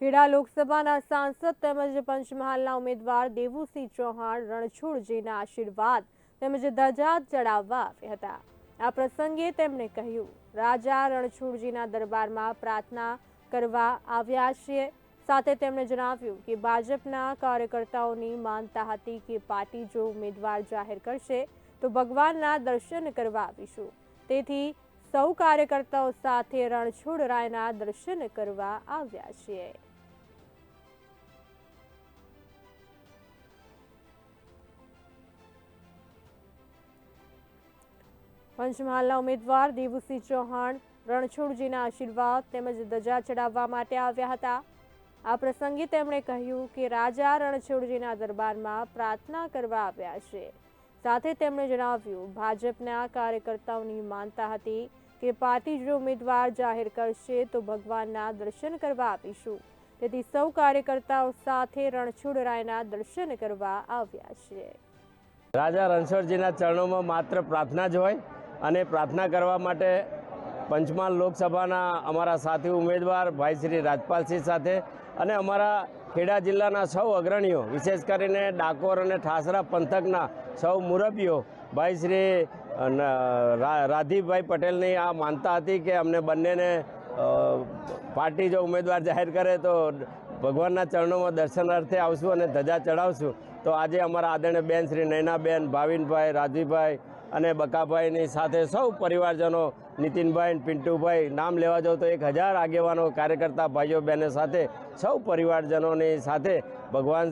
ખેડા લોકસભાના સાંસદ તેમજ પંચમહાલના ઉમેદવાર દેવુસિંહ ચૌહાણ રણછોડજીના આશીર્વાદ તેમજ ધજા ચડાવવા આવ્યા હતા. આ પ્રસંગે તેમણે કહ્યું, રાજા રણછોડજીના દરબારમાં પ્રાર્થના કરવા આવ્યા છીએ. સાથે તેમણે જણાવ્યું કે ભાજપના કાર્યકર્તાઓની માનતા હતી કે પાર્ટી જો ઉમેદવાર જાહેર કરશે, તો ભગવાનના દર્શન કરવા આવીશું. તેથી સૌ કાર્યકર્તાઓ સાથે રણછોડરાયના દર્શન કરવા આવ્યા છીએ. પંચમહાલના ઉમેદવાર દેવુસિંહ ચૌહાણ રણછોડજીના આશીર્વાદ તેમજ ધજા ચડાવવા માટે આવ્યા હતા. આ પ્રસંગે તેમણે કહ્યું કે રાજા રણછોડજીના દરબારમાં પ્રાર્થના કરવા આવ્યા છે. સાથે તેમણે જણાવ્યું, ભાજપના કાર્યકર્તાઓની માનતા હતી કે પાર્ટી જો ઉમેદવાર જાહેર કરશે તો ભગવાનના દર્શન કરવા આપીશું. તેથી સૌ કાર્યકર્તાઓ સાથે રણછોડરાયના દર્શન કરવા આવ્યા છે. રાજા રણછોડજીના ચરણોમાં માત્ર પ્રાર્થના જ હોય અને પ્રાર્થના કરવા માટે પંચમહાલ લોકસભાના અમારા સાથી ઉમેદવાર ભાઈ શ્રી રાજપાલસિંહ સાથે અને અમારા ખેડા જિલ્લાના સૌ અગ્રણીઓ, વિશેષ કરીને ડાકોર અને ઠાસરા પંથકના સૌ મુરબીઓ, ભાઈ શ્રી રાધીભાઈ પટેલની આ માનતા હતી કે અમને બંનેને પાર્ટી જો ઉમેદવાર જાહેર કરે તો ભગવાનના ચરણોમાં દર્શનાર્થે આવશું અને ધજા ચડાવશું. તો આજે અમારા આદરણીય બેન શ્રી નૈનાબેન, ભાવિનભાઈ રાજીભાઈ અને બકાભાઈની સાથે સૌ પરિવારજનો નીતિનભાઈ પિન્ટુભાઈ નામ લેવા જાઉં તો એક હજાર આગેવાનો, કાર્યકર્તા ભાઈઓ, બહેનો સાથે સૌ પરિવારજનોની સાથે ભગવાન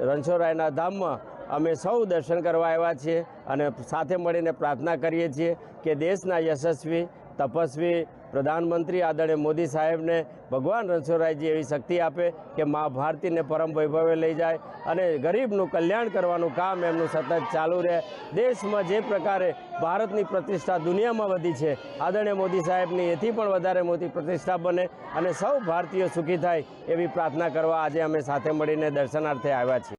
રણછોડરાયના ધામમાં અમે સૌ દર્શન કરવા આવ્યા છીએ અને સાથે મળીને પ્રાર્થના કરીએ છીએ કે દેશના યશસ્વી, તપસ્વી પ્રધાનમંત્રી આદરણીય મોદી સાહેબને ભગવાન રણછોડરાયજી એવી શક્તિ આપે કે મા ભારતીને પરમ વૈભવે લઈ જાય અને ગરીબનું કલ્યાણ કરવાનું કામ એમનું સતત ચાલુ રહે. દેશમાં જે પ્રકારે ભારતની પ્રતિષ્ઠા દુનિયામાં વધી છે, આદરણીય મોદી સાહેબની એથી પણ વધારે મોટી પ્રતિષ્ઠા બને અને સૌ ભારતીયો સુખી થાય એવી પ્રાર્થના કરવા આજે અમે સાથે મળીને દર્શનાર્થે આવ્યા છીએ.